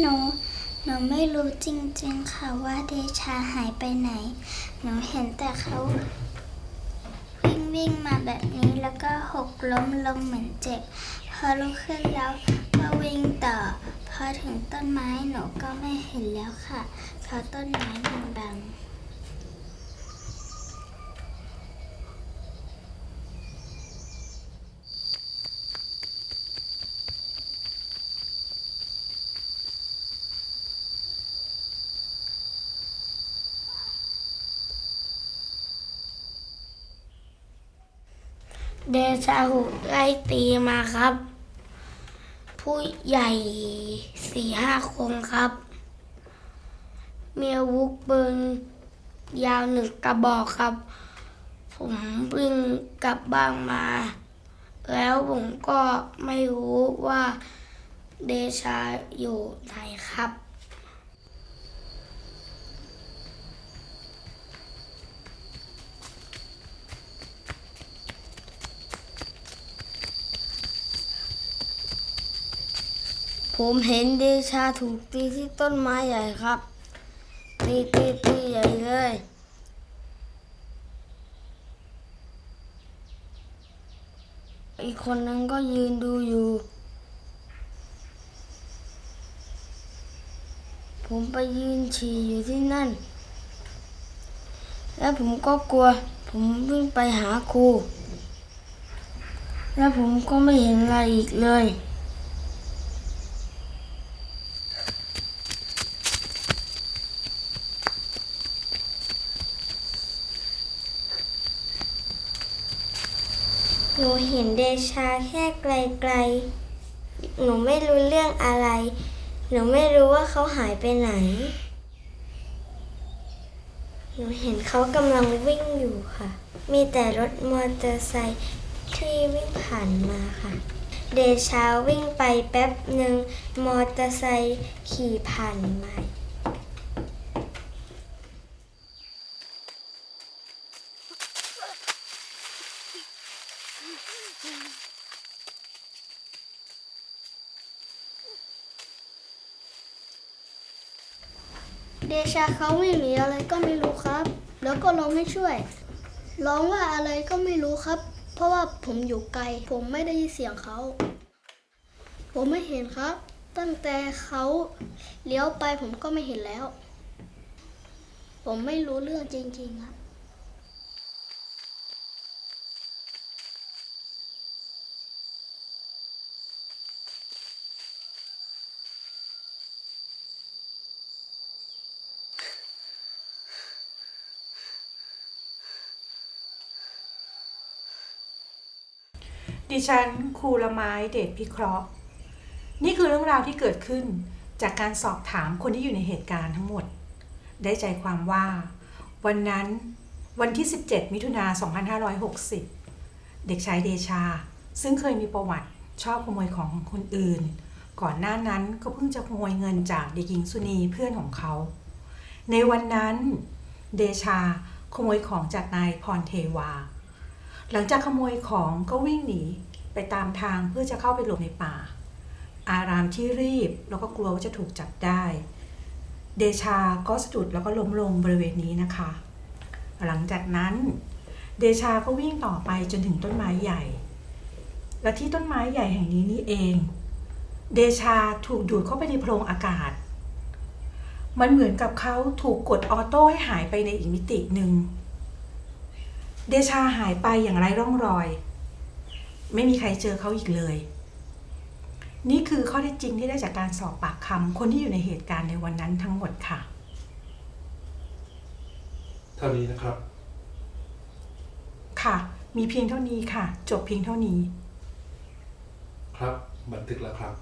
หนู หนูไม่รู้จริง ๆ ค่ะว่าเดชาหายไปไหน หนูเห็นแต่เขาวิ่งวิ่งมาแบบนี้แล้วก็หกล้มลงเหมือนเจ็บ พอลุกขึ้นแล้วก็วิ่งต่อ พอถึงต้นไม้หนูก็ไม่เห็นแล้วค่ะ เพราะต้นไม้มันบัง เดชาหุไล่ตีมาครับ ผู้ใหญ่สี่ห้าคนครับมีอาวุธปืนยาวหนึ่งกระบอกครับ ผมวิ่งกลับบ้านมา แล้วผมก็ไม่รู้ว่าเดชาอยู่ไหนครับ ผมเห็นเดชาถูกตีที่ต้นไม้ใหญ่ครับ ตีตีตีใหญ่เลย อีกคนนึงก็ยืนดูอยู่ ผมไปยืนฉี่อยู่ที่นั่น แล้วผมก็กลัว ผมวิ่งไปหาครู แล้วผมก็ไม่เห็นอะไรอีกเลย หนูเห็นเดชาแค่ไกลๆ หนูไม่รู้เรื่องอะไร หนูไม่รู้ว่าเขาหายไปไหน หนูเห็นเขากำลังวิ่งอยู่ค่ะ มีแต่รถมอเตอร์ไซค์ที่วิ่งผ่านมาค่ะ เดชาวิ่งไปแป๊บหนึ่งมอเตอร์ไซค์ขี่ผ่านมา เดชาเขาวิ่งหนีอะไรก็ไม่รู้ครับ แล้วก็ร้องให้ช่วย ร้องว่าอะไรก็ไม่รู้ครับ เพราะว่าผมอยู่ไกล ผมไม่ได้ยินเสียงเขา ผมไม่เห็นครับ ตั้งแต่เขาเลี้ยวไปผมก็ไม่เห็นแล้ว ผมไม่รู้เรื่องจริงๆครับ ดิฉันครูละไม้เดชพิเคราะห์ นี่คือเรื่องราวที่เกิดขึ้นจากการสอบถามคนที่อยู่ในเหตุการณ์ทั้งหมด ได้ใจความว่า วันนั้นวันที่ 17 มิถุนา 2560 เด็กชายเดชา ซึ่งเคยมีประวัติชอบขโมยของของคนอื่น ก่อนหน้านั้นก็เพิ่งจะขโมยเงินจากเด็กหญิงสุนีเพื่อนของเขา ในวันนั้น เดชาขโมยของจากนายพรเทวา หลังจากขโมยของก็วิ่งหนีไปตามทางเพื่อจะเข้าไปหลบในป่า อารามที่รีบแล้วก็กลัวว่าจะถูกจับได้ เดชาก็สะดุดแล้วก็ล้มลงบริเวณนี้นะคะ หลังจากนั้นเดชาก็วิ่งต่อไปจนถึงต้นไม้ใหญ่ และที่ต้นไม้ใหญ่แห่งนี้นี่เอง เดชาถูกดูดเข้าไปในโพรงอากาศ มันเหมือนกับเขาถูกกดออโต้ให้หายไปในอีกมิติหนึ่ง เดชาหายไปอย่างไร้ร่องรอย ไม่มีใครเจอเขาอีกเลย นี่คือข้อเท็จจริงที่ได้จากการสอบปากคำคนที่อยู่ในเหตุการณ์ในวันนั้นทั้งหมดค่ะ เท่านี้นะครับ ค่ะ มีเพียงเท่านี้ค่ะ จบเพียงเท่านี้ ครับ บันทึกแล้วครับ